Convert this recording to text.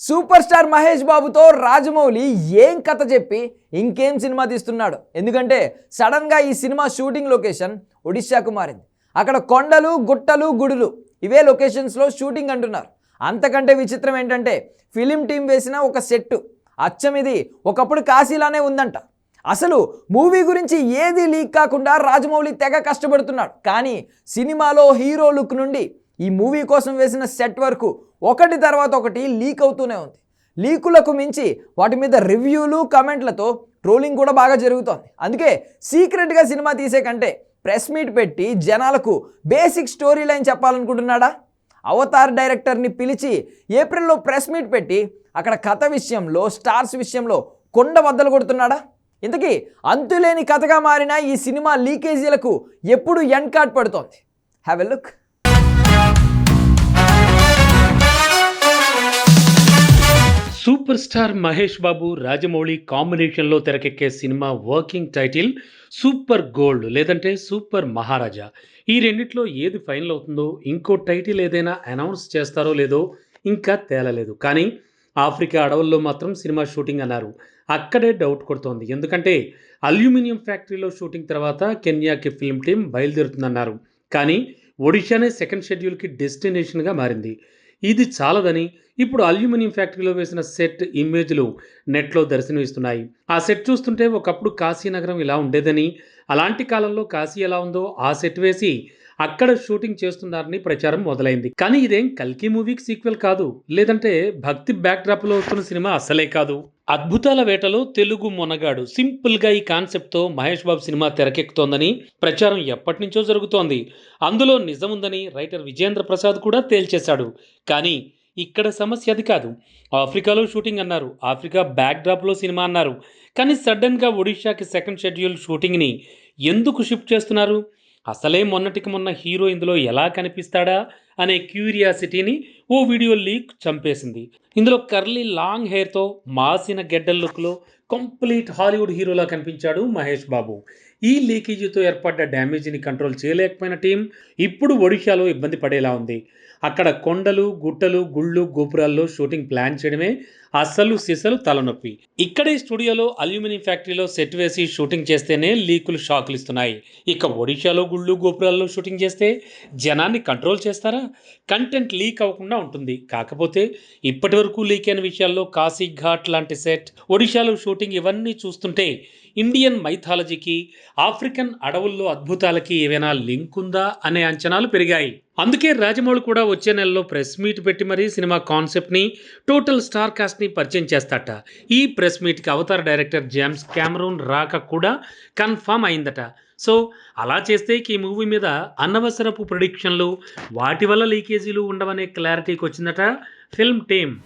Super star Mahesh బాబుతో రాజమౌళి ఏం కథ చెప్పి ఇంకేం సినిమా తీస్తున్నాడు? ఎందుకంటే సడన్గా ఈ సినిమా షూటింగ్ లొకేషన్ ఒడిశాకు మారింది. అక్కడ కొండలు గుట్టలు గుడులు ఇవే లొకేషన్స్లో షూటింగ్ అంటున్నారు. అంతకంటే విచిత్రం ఏంటంటే ఫిలిం టీం వేసిన ఒక సెట్టు. అచ్చం ఇది ఒకప్పుడు కాశీలానే ఉందంట. అసలు మూవీ గురించి ఏది లీక్ కాకుండా రాజమౌళి తెగ కష్టపడుతున్నాడు. కానీ సినిమాలో హీరో లుక్ నుండి ఈ మూవీ కోసం వేసిన సెట్ వరకు ఒకటి తర్వాత ఒకటి లీక్ అవుతూనే ఉంది. లీకులకు మించి వాటి మీద రివ్యూలు కమెంట్లతో ట్రోలింగ్ కూడా బాగా జరుగుతోంది. అందుకే సీక్రెట్గా సినిమా తీసే కంటే ప్రెస్ మీట్ పెట్టి జనాలకు బేసిక్ స్టోరీ లైన్ చెప్పాలనుకుంటున్నాడా? అవతార్ డైరెక్టర్ని పిలిచి ఏప్రిల్లో ప్రెస్ మీట్ పెట్టి అక్కడ కథ విషయంలో స్టార్స్ విషయంలో కొండ బద్దలు కొడుతున్నాడా? ఇంతకీ అంతులేని కథగా మారిన ఈ సినిమా లీకేజీలకు ఎప్పుడు ఎండ్ కార్డ్ పడుతోంది. Have a look super star Mahesh Babu Rajamouli కాంబినేషన్లో తెరకెక్కే cinema working title super gold లేదంటే సూపర్ మహారాజా. ఈ రెండిట్లో ఏది ఫైనల్ అవుతుందో ఇంకో టైటిల్ ఏదైనా అనౌన్స్ చేస్తారో లేదో ఇంకా తేలలేదు. కానీ ఆఫ్రికా అడవుల్లో మాత్రం సినిమా షూటింగ్ అన్నారు. అక్కడే డౌట్ కొడుతోంది. ఎందుకంటే అల్యూమినియం ఫ్యాక్టరీలో షూటింగ్ తర్వాత కెన్యాకి ఫిల్మ్ టీం బయలుదేరుతుందన్నారు. కానీ ఒడిషానే సెకండ్ షెడ్యూల్కి డెస్టినేషన్గా మారింది. ఇది చాలదని ఇప్పుడు అల్యూమినియం ఫ్యాక్టరీలో వేసిన సెట్ ఇమేజ్లు నెట్లో దర్శనమిస్తున్నాయి. ఆ సెట్ చూస్తుంటే ఒకప్పుడు కాశీనగరం ఇలా ఉండేదని అలాంటి కాలంలో కాశీ ఎలా ఉందో ఆ సెట్ వేసి అక్కడ షూటింగ్ చేస్తున్నారని ప్రచారం మొదలైంది. కానీ ఇదేం కల్కి మూవీకి సీక్వెల్ కాదు. లేదంటే భక్తి బ్యాక్డ్రాప్లో వస్తున్న సినిమా అస్సలే కాదు. అద్భుతాల వేటలో తెలుగు మొనగాడు సింపుల్గా ఈ కాన్సెప్ట్తో మహేష్ బాబు సినిమా తెరకెక్కుతోందని ప్రచారం ఎప్పటి నుంచో జరుగుతోంది. అందులో నిజముందని రైటర్ విజేంద్ర ప్రసాద్ కూడా తేల్చేశాడు. కానీ ఇక్కడ సమస్య అది కాదు. ఆఫ్రికాలో షూటింగ్ అన్నారు. ఆఫ్రికా బ్యాక్డ్రాప్లో సినిమా అన్నారు. కానీ సడన్గా ఒడిషాకి సెకండ్ షెడ్యూల్ షూటింగ్ని ఎందుకు షిఫ్ట్ చేస్తున్నారు? అసలే మొన్నటికి మొన్న హీరో ఇందులో ఎలా కనిపిస్తాడా అనే క్యూరియాసిటీని ఓ వీడియో లీక్ చంపేసింది. ఇందులో కర్లీ లాంగ్ హెయిర్తో మాసిన గెడ్డల్ లుక్లో కంప్లీట్ హాలీవుడ్ హీరోలా కనిపించాడు మహేష్ బాబు. ఈ లీకేజీతో ఏర్పడ్డ డ్యామేజీని కంట్రోల్ చేయలేకపోయిన టీం ఇప్పుడు ఒడిశాలో ఇబ్బంది పడేలా ఉంది. అక్కడ కొండలు గుట్టలు గుళ్ళు గోపురాల్లో షూటింగ్ ప్లాన్ చేయడమే అస్సలు సిసలు తలనొప్పి. ఇక్కడే స్టూడియోలో అల్యూమినియం ఫ్యాక్టరీలో సెట్ వేసి షూటింగ్ చేస్తేనే లీకులు షాకులు ఇస్తున్నాయి. ఇక ఒడిశాలో గుళ్ళు గోపురాల్లో షూటింగ్ చేస్తే జనాన్ని కంట్రోల్ చేస్తారా? కంటెంట్ లీక్ అవ్వకుండా ఉంటుంది. కాకపోతే ఇప్పటి వరకు లీక్ అయిన విషయాల్లో కాశీ ఘాట్ లాంటి సెట్ ఒడిశాలో షూటింగ్ ఇవన్నీ చూస్తుంటే ఇండియన్ మైథాలజీకి ఆఫ్రికన్ అడవుల్లో అద్భుతాలకి ఏవైనా లింక్ ఉందా అనే అంచనాలు పెరిగాయి. అందుకే రాజమౌళి కూడా వచ్చే నెలలో ప్రెస్ మీట్ పెట్టి మరీ సినిమా కాన్సెప్ట్ని టోటల్ స్టార్ కాస్ట్ని పరిచయం చేస్తాట. ఈ ప్రెస్ మీట్కి అవతార్ డైరెక్టర్ జేమ్స్ క్యామరూన్ రాక కూడా కన్ఫామ్ అయిందట. సో అలా చేస్తే ఈ మూవీ మీద అనవసరపు ప్రొడిక్షన్లు వాటి వల్ల లీకేజీలు ఉండవనే క్లారిటీకి వచ్చిందట ఫిల్మ్ టీమ్.